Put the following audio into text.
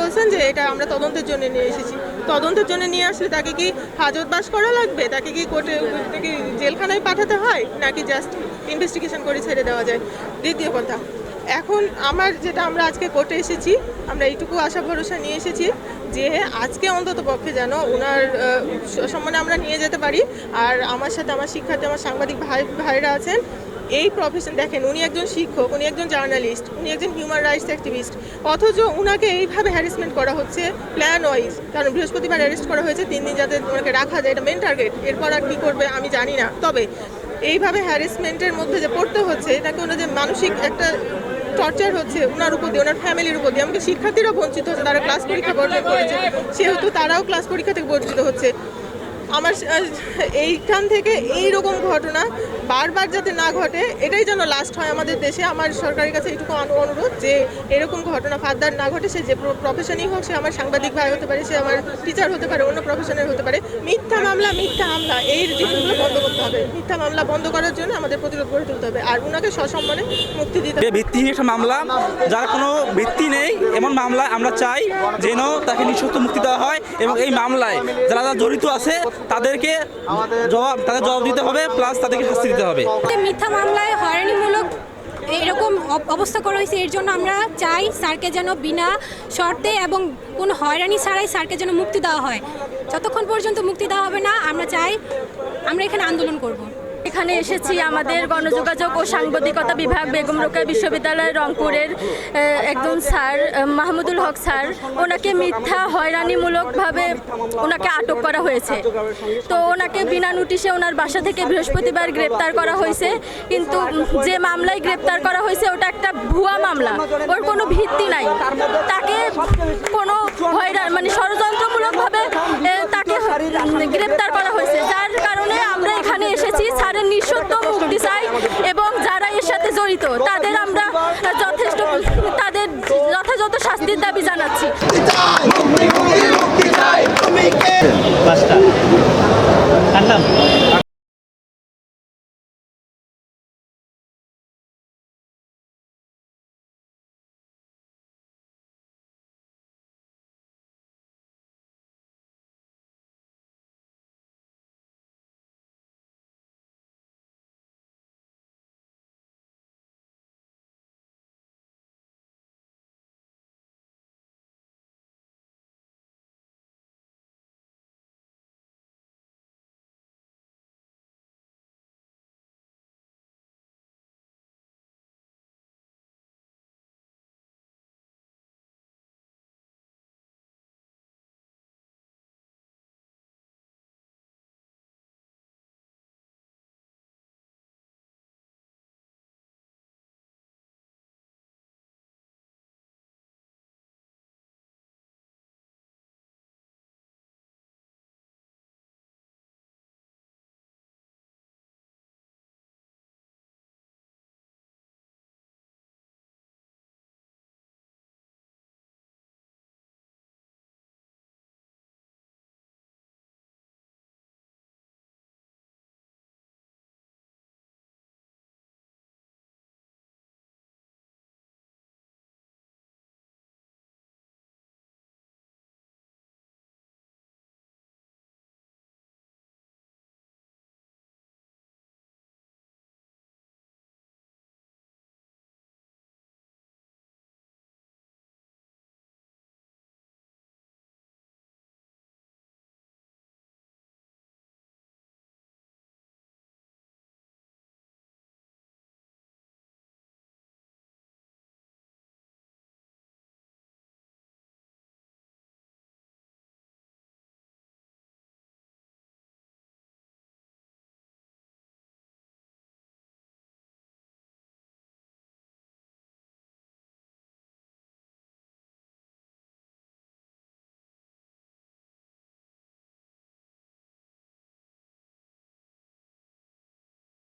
বলছেন যে এটা আমরা তদন্তের জন্য নিয়ে এসেছি। তদন্তের জন্য নিয়ে আসলে তাকে কি হাজতবাস করা লাগবে? তাকে কি কোর্টে কি জেলখানায় পাঠাতে হয়? নাকি জাস্ট ইনভেস্টিগেশন করে ছেড়ে দেওয়া যায়? দ্বিতীয় কথা, এখন আমার যেটা আমরা আজকে কোর্টে এসেছি, আমরা এইটুকু আশা ভরসা নিয়ে এসেছি। যে আজকে অন্তত পক্ষে যেন ওনার সম্মানে আমরা নিয়ে যেতে পারি। আর আমার সাথে আমার শিক্ষার্থী, আমার সাংবাদিক ভাই, ভাইরা আছেন। এই প্রফেশন দেখেন, উনি একজন শিক্ষক, উনি একজন জার্নালিস্ট উনি একজন হিউম্যান রাইটস অ্যাক্টিভিস্ট অথচ উনাকে এইভাবে হ্যারাসমেন্ট করা হচ্ছে প্ল্যান ওয়াইজ কারণ বৃহস্পতিবার অ্যারেস্ট করা হয়েছে, তিন দিন যাতে ওনাকে রাখা যায়, এটা মেন টার্গেট এরপর আর কী করবে, আমি জানি না। তবে এইভাবে হ্যারাসমেন্টের মধ্যে যে পড়তে হচ্ছে, এটাকে ওনার যে মানসিক একটা টর্চার হচ্ছে ওনার উপর দিয়ে ওনার ফ্যামিলির উপর দিয়ে। এমনকি শিক্ষার্থীরা বঞ্চিত হচ্ছে, তারা ক্লাস পরীক্ষা বর্জন করেছে। সেহেতু তারাও ক্লাস পরীক্ষা থেকে বঞ্চিত হচ্ছে। আমার এইখান থেকে এই রকম ঘটনা বারবার যাতে না ঘটে এটাই যেন লাস্ট হয় আমাদের দেশে। আমার সরকারের কাছে এইটুকু অনুরোধ যে এরকম ঘটনা ফার্দার না ঘটে সে যে প্রফেশনই হোক সে আমার সাংবাদিক ভাই হতে পারে সে আমার টিচার হতে পারে অন্য প্রফেশনের হতে পারে মিথ্যা মামলা মিথ্যা হামলা এই জিনিসগুলো বন্ধ করতে হবে। মিথ্যা মামলা বন্ধ করার জন্য আমাদের প্রতিরোধ গড়ে তুলতে হবে। আর ওনাকে সসম্মানে মুক্তি দিতে হবে। ভিত্তিহীন একটা মামলা যার কোনো ভিত্তি নেই এমন মামলায় আমরা চাই যেন তাকে নিঃশর্ত মুক্তি দেওয়া হয় এবং এই মামলায় যারা যারা জড়িত আছে তাদেরকে জবাব তাদের জবাব দিতে হবে প্লাস তাদেরকে শাস্তি দিতে হবে। মিথ্যা মামলায় হয়রানিমূলক এরকম অব- অবস্থা করা হয়েছে, এর জন্য আমরা চাই স্যারকে যেন বিনা শর্তে এবং কোনো হয়রানি ছাড়াই স্যারকে যেন মুক্তি দেওয়া হয়। যতক্ষণ পর্যন্ত মুক্তি দেওয়া হবে না, আমরা চাই আমরা এখানে আন্দোলন করব। এখানে এসেছি আমাদের গণযোগাযোগ ও সাংবাদিকতা বিভাগ বেগম রোকেয়া বিশ্ববিদ্যালয় রংপুরের একজন স্যার মাহমুদুল হক স্যার। ওনাকে মিথ্যা হয়রানিমূলকভাবে ওনাকে আটক করা হয়েছে। তো ওনাকে বিনা নোটিশে ওনার বাসা থেকে বৃহস্পতিবার গ্রেপ্তার করা হয়েছে। কিন্তু যে মামলায় গ্রেপ্তার করা হয়েছে, ওটা একটা ভুয়া মামলা। ওর কোনো ভিত্তি নাই। তাকে কোনো হয়রান মানে ষড়যন্ত্রমূলকভাবে তাকে গ্রেপ্তার করা হয়েছে। তাদের আমরা যথেষ্ট তাদের যথাযথ শাস্তির দাবি জানাচ্ছি।